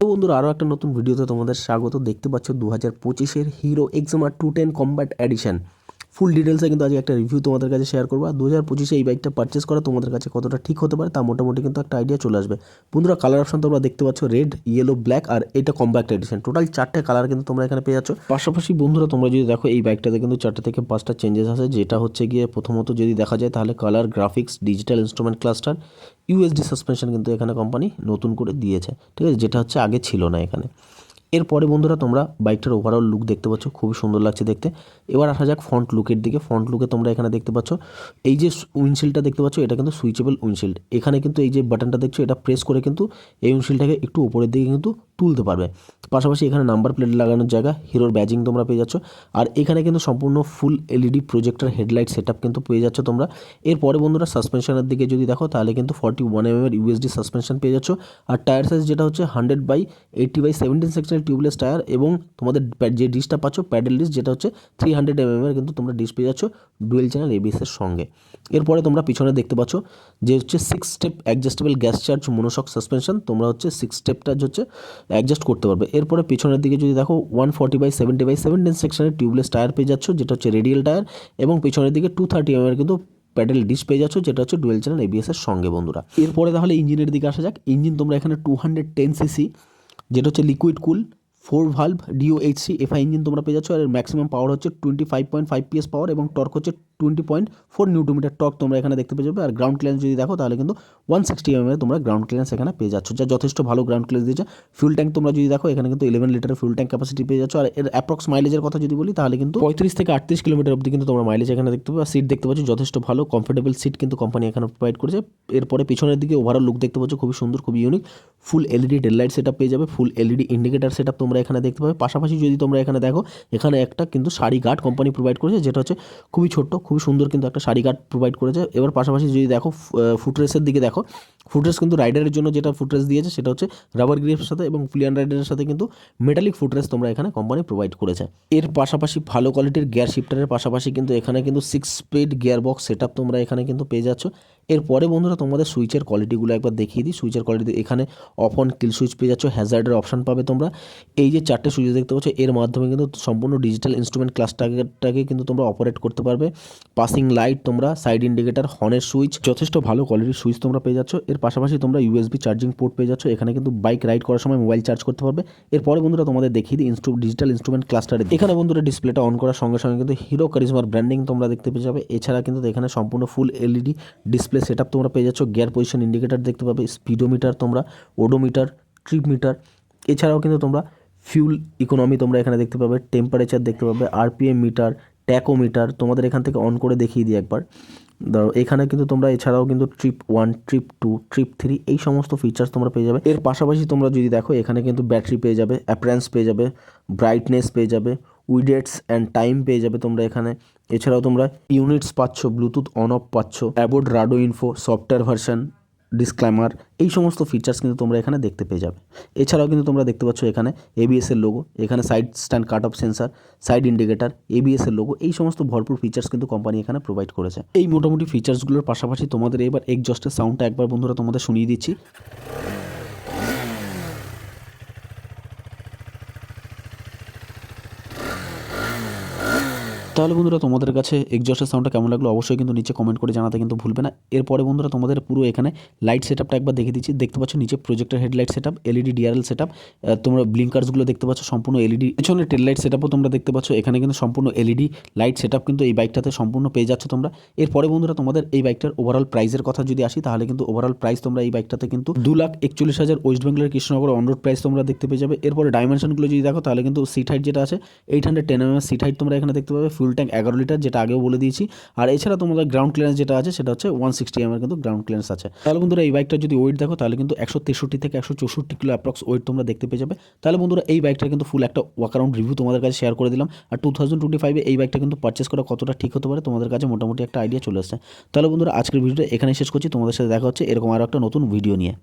তো বন্ধুরা আরও একটা নতুন ভিডিওতে তোমাদের স্বাগত। দেখতে পাচ্ছ দু হাজার পঁচিশের Hero Xtreme two ten combat edition full ডিটেলসে কিন্তু আজকে একটা রিভিউ তোমাদের কাছে শেয়ার করব। আর দু হাজার পঁচিশে এই বাইকটা পারচেস করা তোমাদের কাছে কতটা ঠিক হতে পারে, তা মোটামুটি কিন্তু একটা আইডিয়া চলে আসবে। বন্ধুরা কালার অপশন তোমরা দেখতে পাচ্ছ রেড ইয়েলো ব্ল্যাক আর এটা কম্ব্যাক্ট এডিশন টোটাল চারটে কালার কিন্তু তোমরা এখানে পেয়ে যাচ্ছ। পাশাপাশি বন্ধুরা, তোমরা যদি দেখো এই বাইকটাতে কিন্তু চারটে থেকে পাঁচটা চেঞ্জেস আছে যেটা হচ্ছে গিয়ে প্রথমত যদি দেখা যায় তাহলে colour graphics digital instrument cluster USD suspension কিন্তু এখানে কোম্পানি নতুন করে দিয়েছে। ঠিক আছে? যেটা হচ্ছে আগে ছিল না এখানে। এরপরে বন্ধুরা তোমরা বাইকটার ওভারঅল লুক দেখতে পাচ্ছ, খুবই সুন্দর লাগছে দেখতে। এবার আসা যাক ফ্রন্ট লুকের দিকে। ফ্রন্ট লুকে তোমরা এখানে দেখতে পাচ্ছ, এই যে উইন্ডশিল্ডটা দেখতে পাচ্ছ, এটা কিন্তু সুইচেবল উইন্ডশিল্ড এখানে কিন্তু এই যে বাটনটা দেখছ, এটা প্রেস করে কিন্তু এই উইন্ডশিল্ডটাকে একটু উপরের দিকে কিন্তু তুলতে পারবে। পাশাপাশি এখানে নাম্বার প্লেট লাগানোর জায়গা হিরোর ব্যাজিং তোমরা পেয়ে যাচ্ছ। আর এখানে কিন্তু সম্পূর্ণ full LED projector headlight set কিন্তু পেয়ে যাচ্ছ তোমরা। এরপরে বন্ধুরা সাসপেনশনের দিকে যদি দেখো, তাহলে কিন্তু ফর্টি ওয়ান এম এর ইউএসডি সাসপেনশন পেয়ে যাচ্ছ। আর টায়ার সাইজ যেটা হচ্ছে hundred by eighty by seventeen সেকশনের টিউবলেস টায়ার এবং তোমাদের যে ডিসটা পাচ্ছ প্যাডেল ডিস যেটা হচ্ছে থ্রি হান্ড্রেড এম এর কিন্তু তোমরা ডিস পেয়ে যাচ্ছ ডুয়েল চ্যানেল এবিএসের সঙ্গে। এরপরে তোমরা পিছনে দেখতে পাচ্ছ যে হচ্ছে six step adjustable gas charge monoshock suspension তোমরা হচ্ছে সিক্স স্টেপটা হচ্ছে অ্যাডজাস্ট করতে পারবে। এরপরে পিছনের দিকে যদি দেখো one forty by seventy by seventeen সেকশনের টিউবলেস টায়ার পেয়ে যাচ্ছ, যেটা হচ্ছে রেডিয়াল টায়ার এবং পিছনের দিকে টু থার্টি এম কিন্তু প্যাডেল ডিস পেয়ে যাচ্ছ, যেটা হচ্ছে ডুয়েল চ্যানেল এবিএস এর সঙ্গে বন্ধুরা। এরপরে তাহলে ইঞ্জিনের দিকে আসা যাক। ইঞ্জিন তোমরা এখানে টু হান্ড্রেড টেন সিসি যেটা হচ্ছে liquid cool four valve HC FI engine তোমরা পেয়ে যাচ্ছ, আর ম্যাক্সিমাম পাওয়ার হচ্ছে twenty five point five PS power এবং টর্ক হচ্ছে twenty point four newton metre torque তোমরা এখানে দেখতে পেয়ে যাবে। আর গ্রাউন্ড ক্লিয়ারেন্স যদি দেখো, তাহলে কিন্তু ওয়ান সিক্সটি এম তোমরা গ্রাউন্ড ক্লিয়ারেন্স এখানে পেয়ে যাচ্ছ। যা যথেষ্ট ভালো গ্রাউন্ড ক্লিয়ারেন্স দিয়েছে। ফিউল ট্যাঙ্ক তোমরা যদি দেখো, এখানে কিন্তু ইলেভেন লিটারের ফিউল ট্যাঙ্ক ক্যাপাসিটি পেয়ে যাচ্ছ। আর এর অ্যাপ্রক্স মাইলেজের কথা যদি বলি, তাহলে কিন্তু পঁয়ত্রিশ থেকে আটত্রিশ কিলোমিটার অবধি কিন্তু তোমরা মাইলেজ এখানে দেখতে পাবে। সিট দেখতে পাচ্ছ, যথেষ্ট ভালো কমফোর্টেবল সিট কিন্তু কোম্পানি এখানে প্রোভাইড করেছে। এরপরে পিছনের দিকে ওভারঅল লুক দেখতে পাচ্ছ, খুবই সুন্দর, খুবই unique full LED headlight set পেয়ে যাবে। ফুল এলইডি ইন্ডিকেটার সেট তোমরা এখানে দেখতে পাবে। পাশাপাশি যদি তোমরা এখানে দেখো, এখানে একটা কিন্তু শাড়ি গার্ড কোম্পানি প্রোভাইড করেছে, যেটা হচ্ছে খুবই ছোট্ট খুবই সুন্দর কিন্তু একটা শাড়ি কাট প্রোভাইড করেছে। এবার পাশাপাশি যদি দেখো ফুটরেসের দিকে দেখো ফুটরেস কিন্তু রাইডারের জন্য যেটা ফুটরেস দিয়েছে সেটা হচ্ছে রাবার গ্রিপের সাথে এবং প্লিয়ান রাইডারের সাথে কিন্তু মেটালিক ফুটরেস তোমরা এখানে কোম্পানি প্রোভাইড করেছে। এর পাশাপাশি ভালো কোয়ালিটির গিয়ার শিফটারের পাশাপাশি কিন্তু এখানে কিন্তু six speed gear box set তোমরা এখানে কিন্তু পেয়ে যাচ্ছ। এরপরে বন্ধুরা তোমাদের সুইচের কোয়ালিটিগুলো একবার দেখিয়ে দিই। সুইচের কোয়ালিটি এখানে অফ অন কিল সুইচ পেয়ে যাচ্ছ হ্যাজার্ডের অপশন পাবে তোমরা। এই যে চারটে সুইচ দেখতে পাচ্ছ, এর মাধ্যমে কিন্তু সম্পূর্ণ ডিজিটাল ইনস্ট্রুমেন্ট ক্লাসটাকে কিন্তু তোমরা অপারেট করতে পারবে। পাসিং লাইট তোমরা সাইড ইন্ডিকেটার হর্নের সুইচ যথেষ্ট ভালো কোয়ালিটির সুইচ তোমরা পেয়ে যাচ্ছ। এর পাশাপাশি তোমরা ইউএসবি চার্জিং পোর্ট পেয়ে যাচ্ছ, এখানে কিন্তু বাইক রাইড করার সময় মোবাইল চার্জ করতে পারবে। এরপরে বন্ধুরা তোমাদের দেখিয়ে দিই ইনস্ট্রু ডিজিটাল ইনস্ট্রুমেন্ট ক্লাস্টারে এখানে বন্ধুরা ডিসপ্লেটা অন করার সঙ্গে সঙ্গে কিন্তু হিরো কারিজমার ব্র্যান্ডিং তোমরা দেখতে পেয়ে যাবে। এছাড়া কিন্তু এখানে সম্পূর্ণ ফুল এলইডি ডিসপ্লে সেট তোমরা পেয়ে যাচ্ছ গিয়ার পজিশন ইন্ডিকেটার দেখতে পাবে স্পিডোমিটার তোমরা ওডোমিটার ট্রিপ মিটার এছাড়াও কিন্তু তোমরা ফিউল ইকোনমি তোমরা এখানে দেখতে পাবে টেম্পারেচার দেখতে পাবে আরপিএম মিটার ট্যাকোমিটার তোমাদের এখান থেকে অন করে দেখিয়ে দিই একবার। ধরো, এখানে কিন্তু তোমরা এছাড়াও কিন্তু trip one trip two trip three এই সমস্ত ফিচার্স তোমরা পেয়ে যাবে। এর পাশাপাশি তোমরা যদি দেখো, এখানে কিন্তু ব্যাটারি পেয়ে যাবে অ্যাপ্রেন্স পেয়ে যাবে ব্রাইটনেস পেয়ে যাবে উইডেটস অ্যান্ড টাইম পেয়ে যাবে তোমরা এখানে। এছাড়াও তোমরা ইউনিটস পাচ্ছ ব্লুটুথ অন অফ পাচ্ছ about radio info software version disclaimer এই সমস্ত ফিচার্স কিন্তু তোমরা এখানে দেখতে পেয়ে যাবে। এছাড়াও কিন্তু তোমরা দেখতে পাচ্ছ এখানে এবিএস এর লোগো এখানে side stand cut off sensor side indicator ABS এর লোগো এই সমস্ত ভরপুর ফিচার্স কিন্তু কোম্পানি এখানে প্রোভাইড করেছে। এই মোটামুটি ফিচার্সগুলোর পাশাপাশি তোমাদের এবার এক্সজস্টের সাউন্ডটা একবার বন্ধুরা তোমাদের শুনিয়ে দিচ্ছি। তাহলে বন্ধুরা তোমাদের কাছে এক্সজস্টের সাউন্ডটা কেমন লাগল? অবশ্যই কিন্তু নিচে কমেন্ট করে জানাতে কিন্তু ভুলবে না। এরপরে বন্ধুরা তোমাদের পুরো এখানে লাইট সেটআপটা একবার দেখে দিচ্ছি। দেখতে পাচ্ছ নিচে projector headlight setup LED DRL setup তোমরা ব্লিঙ্কার্সগুলো দেখতে পাচ্ছ, সম্পূর্ণ এলইডি পেছনে টেল লাইট সেটআপও তোমরা দেখতে পাচ্ছ। এখানে কিন্তু সম্পূর্ণ এলইডি লাইট সেটআপ কিন্তু এই বাইকটাতে সম্পূর্ণ পেয়ে যাচ্ছ তোমরা। এরপরে বন্ধুরা তোমাদের এই বাইকটার ওভারঅল প্রাইসের কথা যদি আসি, তাহলে কিন্তু ওভারঅল প্রাইস তোমরা এই বাইকটাতে কিন্তু দু লাখ একচল্লিশ হাজার ওয়েস্ট বেঙ্গলের কৃষ্ণনগর অনরোড প্রাইস তোমরা দেখতে পেয়ে যাবে। এরপরে ডাইমেনশনগুলো যদি দেখো, তাহলে কিন্তু সিট হাইট যেটা আছে eight hundred ten M seat height তোমরা এখানে দেখতে পাবে। ফুল ট্যাঙ্ক এগারো লিটার যেটা আগেও বলে দিয়েছি। আর এছাড়া তোমাদের গ্রাউন্ড ক্লিয়ারেন্স যেটা আছে, সেটা হচ্ছে ওয়ান সিক্সটি এম কিন্তু গ্রাউন্ড ক্লিয়ারেন্স আছে। তাহলে বন্ধুরা এই বাইকটা যদি ওয়েট দেখো, তাহলে কিন্তু একশো তেষট্টি থেকে একশো চৌষট্টি কিলো অ্যাপ্রক্স ওয়েট তোমরা দেখতে পেয়ে যাবে। তাহলে বন্ধুরা এই বাইকটা কিন্তু ফুল একটা ওয়াক আরাউন্ড রিভিউ তোমাদের কাছে শেয়ার করে দিলাম। আর টু থাউজেন্ড টোয়েন্টি ফাইভে এই বাইকটা কিন্তু পারচেস করা কতটা ঠিক হতে পারে, তোমাদের কাছে মোটামুটি একটা আইডিয়া চলে আসছে। তাহলে বন্ধুরা আজকের ভিডিওটা এখানে শেষ করছি। তোমাদের সাথে দেখা হচ্ছে এরকম আরও একটা নতুন ভিডিও নিয়ে।